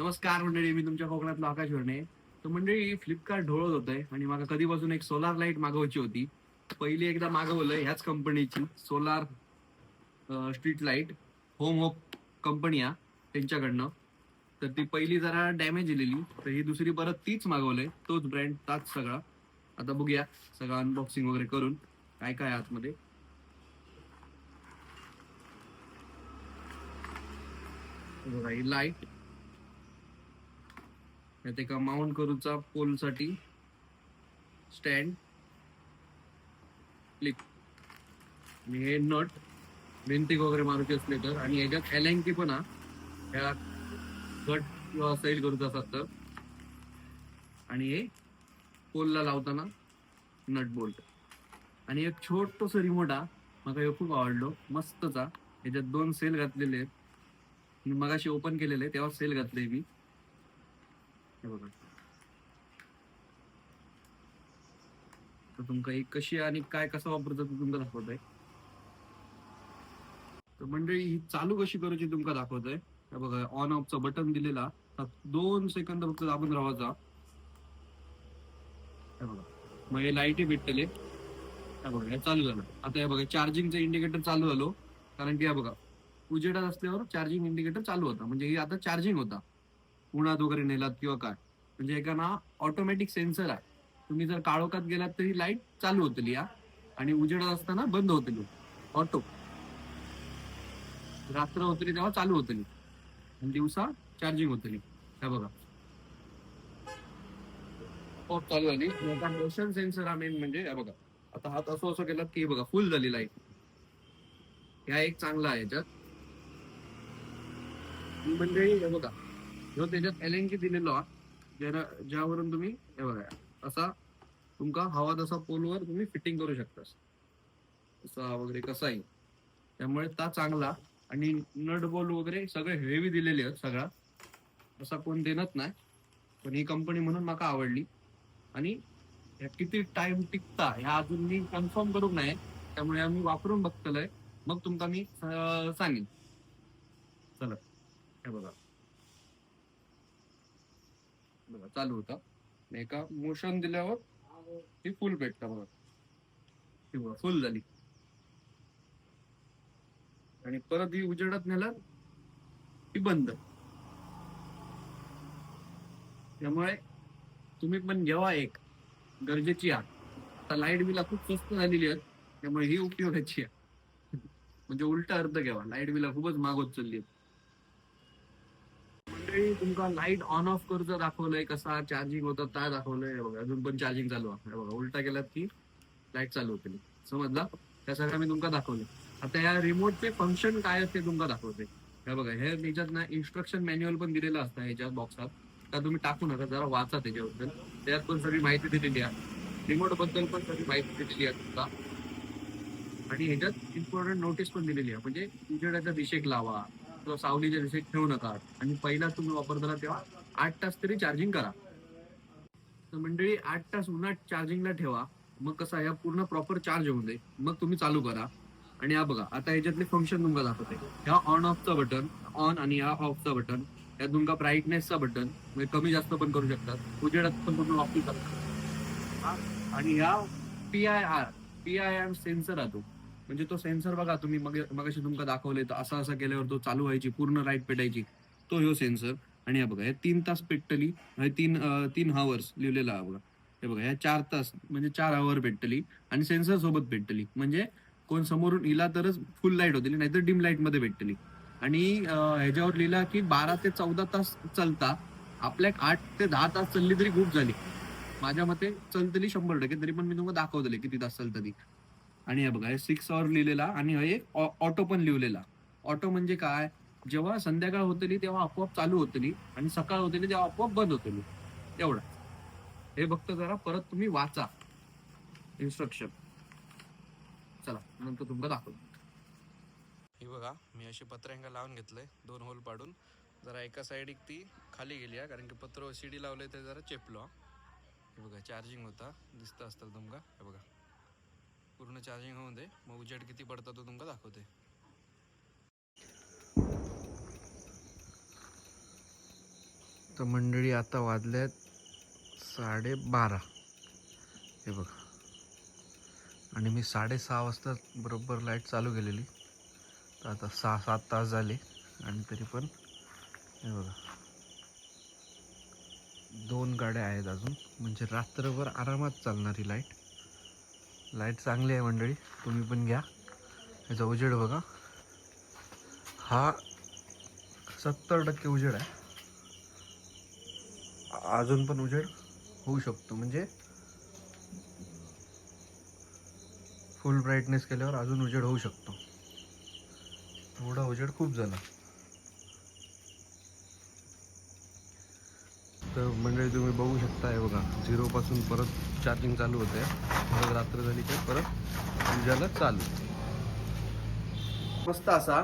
नमस्कार मंडळी मी तुमच्या कोकणातला आकाश वर्णे. तर मंडळी फ्लिपकार्ट ढोळत होतंय आणि मला कधीपासून एक सोलार लाइट मागवायची होती. पहिली एकदा मागवलंय ह्याच कंपनीची solar street light home hope company आहे त्यांच्याकडनं. तर ती पहिली जरा डॅमेज दिलेली तर ही दुसरी परत तीच मागवलंय. तोच ब्रँड ताच सगळा. आता बघूया सगळं अनबॉक्सिंग वगैरे करून काय काय आतमध्ये. ही लाइट यात एका माउंट करूचा पोलसाठी स्टँड क्लिक आणि हे नट भिंतीक वगैरे मारूचे असले तर. आणि याच्यात एलँकी पण हा ह्या गट किंवा सैल करूचा असतात तर. आणि हे पोलला लावताना नट बोल्ट आणि एक छोटस रिमोट हा मला हे खूप आवडलो. मस्तचा. ह्याच्यात दोन सेल घातलेले आहेत मगाशी ओपन केलेले तेव्हा सेल घातले मी. बघा. तर तुमका ही कशी आणि काय कसं वापरतं तुमका दाखवत आहे तर मंडळी ही चालू कशी करूची तुमका दाखवत आहे हे बघा ऑन ऑफचं बटन दिलेला. दोन सेकंद फक्त दाबून राहायचा. हे बघा. मग हे लाईटी भेटतले बघा हे चालू झालं. आता हे बघा चार्जिंगचं इंडिकेटर चालू झालो. कारण की हे बघा उजेडात असल्यावर चार्जिंग इंडिकेटर चालू होता. म्हणजे हे आता चार्जिंग होता. उन्हात वगैरे नेलात किंवा काय? म्हणजे एका ना ऑटोमॅटिक सेन्सर आहे. तुम्ही जर काळोखात गेलात तरी लाइट चालू होतली या. आणि उजेडात असताना बंद होतली. ऑटो रात्र होतली तेव्हा चालू होतली. आणि दिवसा चार्जिंग होतली. त्या बघा. चालू झाली. मोशन सेन्सर हा मेन म्हणजे बघा. आता हात असं असं केलं की बघा फुल झाली लाइट ह्या एक चांगला आहे याच्यात. म्हणजे बघा. जो त्याच्यात एल एन दिलेलो हा, ज्याला ज्यावरून तुम्ही हे बघा असा तुमका हवा तसा पोलवर तुम्ही फिटिंग करू शकता. असा वगैरे कसाही त्यामुळे ता चांगला. आणि नट बॉल वगैरे सगळे हेवी दिलेले आहेत सगळा. असा कोण देणत नाही. पण ही कंपनी म्हणून माका आवडली. आणि ह्या किती टाइम टिकता ह्या अजून मी कन्फर्म करूक नाही त्यामुळे आम्ही वापरून बघतलंय. मग तुमका मी सांगेन. चला. हे बघा. बघा चालू होता. एका मोशन दिल्यावर ती फुल भेटता बघा. ती बघा फुल झाली. आणि परत ही उजेडात नेल्यावर ती बंद. त्यामुळे तुम्ही पण घ्यावा एक. गरजेची आहात आता लाइट बिला खूप स्वस्त झालेली आहेत त्यामुळे ही उपयोगाची आहे म्हणजे उलटा अर्थ घ्यावा. लाइट बिला खूपच मागवत चालली आहे मंडळी तुमका लाइट ऑन ऑफ करूचं दाखवलंय कसा चार्जिंग होतं काय दाखवलंय. बघा अजून पण चार्जिंग चालू आहे. बघा उलटा केलात की लाइट चालू होते. समजला? त्या सगळ्या मी तुमका दाखवले. आता या रिमोटचे फंक्शन काय असते तुमका दाखवते. हे बघा हे त्याच्यात ना इन्स्ट्रक्शन मॅन्युअल पण दिलेलं असतं ह्याच्या बॉक्सात तर तुम्ही टाकू नका जरा वाचा त्याच्याबद्दल. त्यात पण सगळी माहिती दिलेली आहे रिमोटबद्दल पण सगळी माहिती दिलेली आहे तुमका. आणि ह्याच्यात इम्पॉर्टंट नोटीस पण दिलेली आहे. म्हणजे उजेडाच्या दिशेक लावा किंवा सावलीच्या दिशेत ठेवू नका. आणि पहिला तुम्ही वापरताना तेव्हा आठ तास तरी चार्जिंग करा. तर मंडळी आठ तास उन्हात चार्जिंगला ठेवा. मग कसं आहे, पूर्ण प्रॉपर चार्ज होऊन जाईल. मग तुम्ही चालू करा. आणि हा बघा आता ह्याच्यातले फंक्शन तुमका दाखवते. ह्या ऑन ऑफचा बटन ऑन आणि ह्या ऑफचा बटन ह्या तुमका ब्राईटनेसचा बटन म्हणजे कमी जास्त पण करू शकतात. उजेडात पण तुम्ही वापरू शकता. आणि ह्या P I R P I R sensor आहे तो. म्हणजे तो सेन्सर बघा तुम्ही मग मगाशी तुमका दाखवले तर असं असं केल्यावर तो चालू व्हायची पूर्ण लाइट पेटायची. तो ह्यो सेन्सर आणि हे बघा हे तीन तास पेटली हे तीन तीन हावर्स लिहिलेला आहे बघा. हे बघा ह्या चार तास म्हणजे चार आवर पेटली आणि सेन्सर सोबत पेटली. म्हणजे कोण समोरून इला तरच फुल लाइट होतली नाहीतर डिम लाइटमध्ये भेटली आणि ह्याच्यावर लिहिला की बारा ते चौदा तास चालता. आपल्या आठ ते दहा तास चालली तरी खूप झाली. माझ्या मते चलतली शंभर टक्के तरी पण मी तुम्हाला दाखवतले किती तास चालतं आणि हे बघा हे सिक्स आवर लिहिलेला आणि हे एक ऑटो पण लिहिलेला. ऑटो म्हणजे काय? जेव्हा संध्याकाळ होतली तेव्हा आपोआप चालू होतली आणि सकाळ होतली तेव्हा आपोआप बंद होतली एवढं. हे बघतो जरा परत तुम्ही वाचा. इन्स्ट्रक्शन चला नंतर तुमका दाखवतो. हे बघा मी अशी पत्र्यांका लावून घेतलंय दोन होल पाडून. जरा एका साईड ती खाली गेली आहे कारण की पत्र शिडी लावलंय ते जरा चेपलो हे. बघा चार्जिंग होता. दिसतं असतं तुमका? हे बघा. पूर्ण चार्जिंग होऊन दे. मग उजेड किती पडता तो तुमका दाखवते. तर मंडळी आता वाजल्यात साडेबारा. हे बघा. आणि मी साडेसहा वाजता बरोबर लाइट चालू केलेली. तर आता सहा सात तास झाले. आणि तरी पण हे बघा. दोन गाड्या आहेत अजून. म्हणजे रात्रभर आरामात चालणारी लाइट लाइट चांगली आहे मंडळी तुम्ही पण घ्या. याचा उजेड बघा. हा सत्तर टक्के उजेड आहे. अजून पण उजेड होऊ शकतो. म्हणजे फुल ब्राईटनेस केल्यावर अजून उजेड होऊ शकतो. थोडा उजेड खूप झाला. तर मंडळी तुम्ही बघू शकता हे बघा झिरो पासून परत चार्जिंग चालू होते परत रात्र झाली की परत उजाला चालू. मस्त असा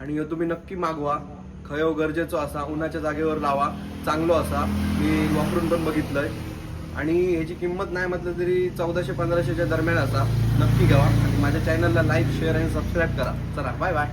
आणि तुम्ही नक्की मागवा. खयो गरजेचो असा उन्हाच्या जागेवर लावा. चांगलो असा. मी वापरून पण बघितलंय. आणि ह्याची किंमत नाही म्हटलं तरी चौदाशे पंधराशेच्या दरम्यान असा. नक्की घ्यावा. आणि माझ्या चॅनलला लाईक शेअर आणि सबस्क्राईब करा. चला बाय बाय